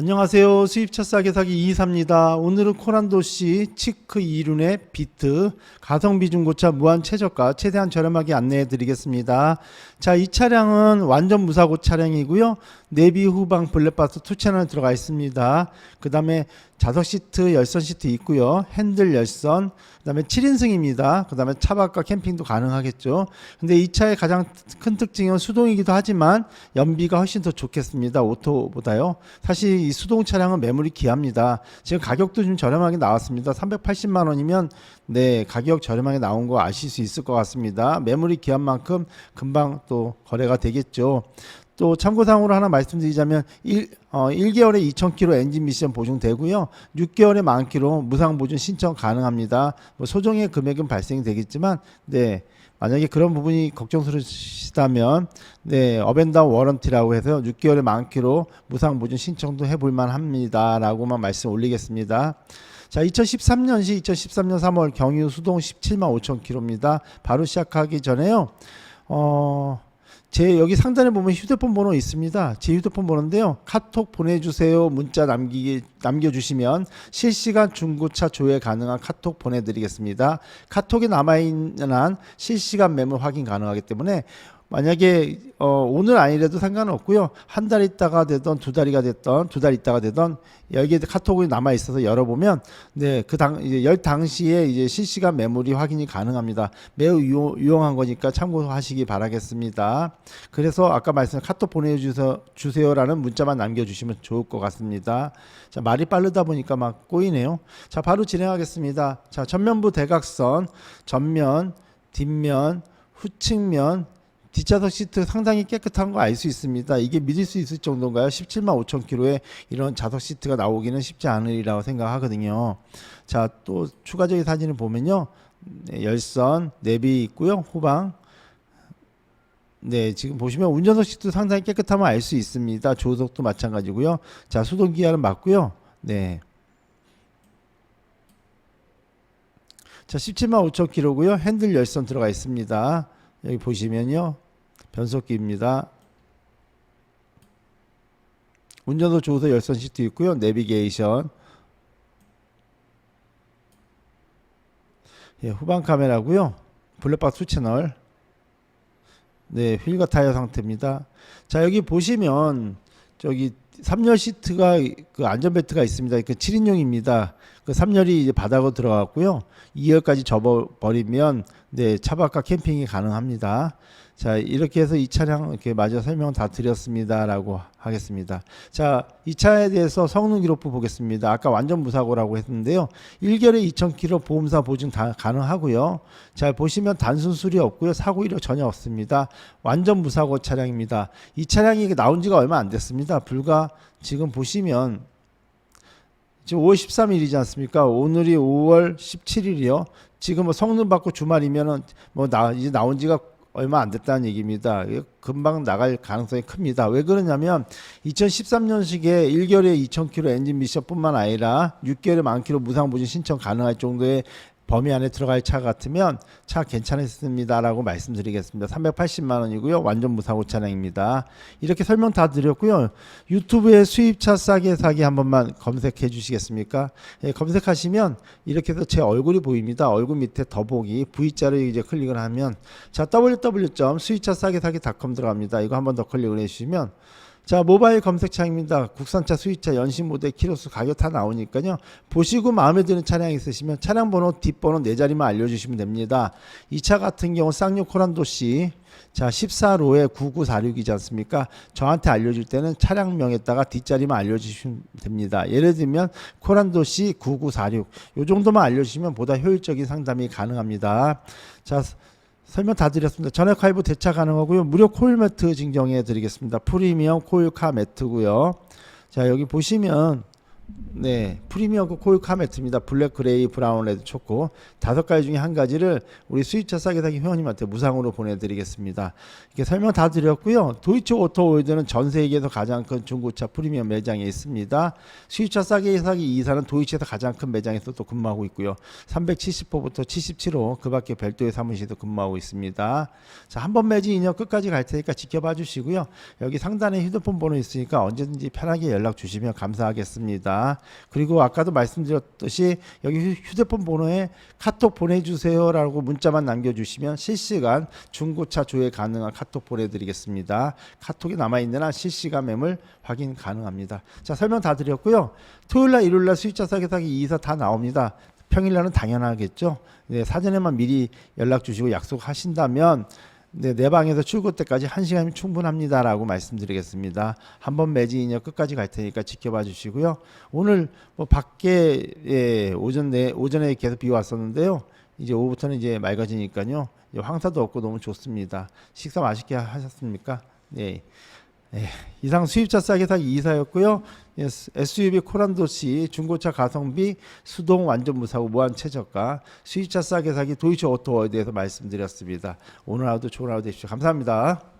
안녕하세요. 수입차 싸게 사기 이이사입니다. 오늘은 코란도시 치크 이륜의 비트 가성비 중고차 무한 최저가 최대한 저렴하게 안내해 드리겠습니다. 자, 이 차량은 완전 무사고 차량이고요. 내비 후방 블랙박스 투 채널 들어가 있습니다. 그 다음에 좌석 시트, 열선 시트 있고요. 핸들 열선, 그 다음에 7인승입니다. 그 다음에 차박과 캠핑도 가능하겠죠. 근데 이 차의 가장 큰 특징은 수동이기도 하지만 연비가 훨씬 더 좋겠습니다. 오토보다요. 사실 이 수동 차량은 매물이 귀합니다. 지금 가격도 좀 저렴하게 나왔습니다. 380만 원이면 네 가격 저렴하게 나온 거 아실 수 있을 것 같습니다. 매물이 귀한 만큼 금방 또 거래가 되겠죠. 또 참고사항으로 하나 말씀드리자면 1, 어, 1개월에 2,000km 엔진 미션 보증되고요. 6개월에 만 킬로 무상 보증 신청 가능합니다. 뭐 소정의 금액은 발생이 되겠지만 네. 만약에 그런 부분이 걱정스러우시다면 네, 어벤다운 워런티라고 해서 6개월에 만 킬로 무상 보증 신청도 해 볼 만합니다라고만 말씀 올리겠습니다. 자, 2013년시 2013년 3월 경유 수동 17만 5천 킬로입니다. 바로 시작하기 전에요. 어, 제 여기 상단에 보면 휴대폰 번호 있습니다. 제 휴대폰 번호인데요. 카톡 보내주세요. 문자 남기 남겨주시면 실시간 중고차 조회 가능한 카톡 보내드리겠습니다. 카톡에 남아있는 한 실시간 매물 확인 가능하기 때문에 만약에 어, 오늘 아니래도 상관없고요. 한 달 있다가 되던 두 달이가 됐던 두 달 있다가 되던 여기에 카톡이 남아 있어서 열어보면 네그당 이제 열 당시에 이제 실시간 매물이 확인이 가능합니다. 매우 유용, 유용 한 거니까 참고하시기 바라겠습니다. 그래서 아까 말씀 카톡 보내주세요 주세요라는 문자만 남겨주시면 좋을 것 같습니다. 자 말이 빠르다 보니까 막 꼬이네요. 자 바로 진행하겠습니다. 자 전면부 대각선 전면 뒷면 후측면 뒷좌석 시트 상당히 깨끗한 거 알 수 있습니다. 이게 믿을 수 있을 정도인가요? 17만 5천 킬로에 이런 좌석 시트가 나오기는 쉽지 않으리라고 생각하거든요. 자, 또 추가적인 사진을 보면요. 네, 열선, 내비 있고요. 후방. 네, 지금 보시면 운전석 시트 상당히 깨끗함을 알 수 있습니다. 조석도 마찬가지고요. 자, 수동 기아는 맞고요. 네. 자, 17만 5천 킬로고요. 핸들 열선 들어가 있습니다. 여기 보시면요. 변속기입니다. 운전석 조수 열선 시트 있고요. 내비게이션. 예, 후방 카메라고요. 블랙박스 채널. 네, 휠과 타이어 상태입니다. 자, 여기 보시면 저기 3열 시트가 그 안전벨트가 있습니다. 그 7인용입니다. 그 3열이 이제 바닥으로 들어갔고요. 2열까지 접어 버리면 네, 차박과 캠핑이 가능합니다. 자, 이렇게 해서 이 차량 이렇게 마저 설명 다 드렸습니다라고 하겠습니다. 자, 이 차에 대해서 성능 기록부 보겠습니다. 아까 완전 무사고라고 했는데요. 1개월에 2,000km 보험사 보증 다 가능하고요. 자, 보시면 단순 수리 없고요. 사고 이력 전혀 없습니다. 완전 무사고 차량입니다. 이 차량이 나온 지가 얼마 안 됐습니다. 불과 지금 보시면 지금 5월 13일이지 않습니까? 오늘이 5월 17일이요. 지금 뭐 성능 받고 주말이면은 뭐 나 이제 나온 지가 얼마 안 됐다는 얘기입니다. 금방 나갈 가능성이 큽니다. 왜 그러냐면 2013년식에 1개월에 2,000km 엔진 미션뿐만 아니라 6개월에 만 킬로 무상 보증 신청 가능할 정도의 범위 안에 들어갈 차 같으면 차 괜찮습니다라고 말씀드리겠습니다. 380만 원이고요. 완전 무사고 차량입니다. 이렇게 설명 다 드렸고요. 유튜브에 수입차 싸게 사기 한 번만 검색해 주시겠습니까? 예, 검색하시면 이렇게 해서 제 얼굴이 보입니다. 얼굴 밑에 더보기 V자를 이제 클릭을 하면 자 www.수입차 싸게 사기.com 들어갑니다. 이거 한 번 더 클릭을 해 주시면 자 모바일 검색창입니다. 국산차, 수입차, 연식 모델, 키로수, 가격 다 나오니까요. 보시고 마음에 드는 차량 있으시면 차량 번호, 뒷번호 네 자리만 알려주시면 됩니다. 이 차 같은 경우 쌍용 코란도시 자 14로에 9946이지 않습니까? 저한테 알려줄 때는 차량명에다가 뒷자리만 알려주시면 됩니다. 예를 들면 코란도시 9946 요 정도만 알려주시면 보다 효율적인 상담이 가능합니다. 자 설명 다 드렸습니다. 전액 할부 대차 가능하고요. 무료 코일 매트 증정해 드리겠습니다. 프리미엄 코일카 매트고요. 자 여기 보시면 네, 프리미엄 코일카 매트입니다. 블랙, 그레이, 브라운, 레드, 초코 다섯 가지 중에 한 가지를 우리 수입차 싸게 사기 회원님한테 무상으로 보내드리겠습니다. 이렇게 설명 다 드렸고요. 도이치 오토월드는 전 세계에서 가장 큰 중고차 프리미엄 매장에 있습니다. 수입차 싸게 사기 이사는 도이치에서 가장 큰 매장에서 또 근무하고 있고요. 370호부터 77호 그 밖에 별도의 사무실도 근무하고 있습니다. 자, 한 번 매진 인연 끝까지 갈 테니까 지켜봐 주시고요. 여기 상단에 휴대폰 번호 있으니까 언제든지 편하게 연락 주시면 감사하겠습니다. 그리고 아까도 말씀드렸듯이 여기 휴- 휴대폰 번호에 카톡 보내주세요라고 문자만 남겨주시면 실시간 중고차 조회 가능한 카톡 보내드리겠습니다. 카톡이 남아있는 한 실시간 매물 확인 가능합니다. 자 설명 다 드렸고요. 토요일날 일요일날 수익차 사기 사기 이사 다 나옵니다. 평일날은 당연하겠죠. 네, 사전에만 미리 연락 주시고 약속하신다면 네, 내 방에서 출근 때까지 한 시간이면 충분합니다라고 말씀드리겠습니다. 한번 매진 인연 끝까지 갈 테니까 지켜봐 주시고요. 오늘 뭐 밖에 예, 오전 내 오전에 계속 비 왔었는데요. 이제 오후부터는 이제 맑아지니까요. 황사도 없고 너무 좋습니다. 식사 맛있게 하셨습니까? 네. 예, 이상 수입차 싸게 사기 이사였고요. 예, SUV 코란도시 중고차 가성비 수동 완전 무사고 무한 최저가 수입차 싸게 사기 도이치 오토월드에서 말씀드렸습니다. 오늘 하루도 좋은 하루 되십시오. 감사합니다.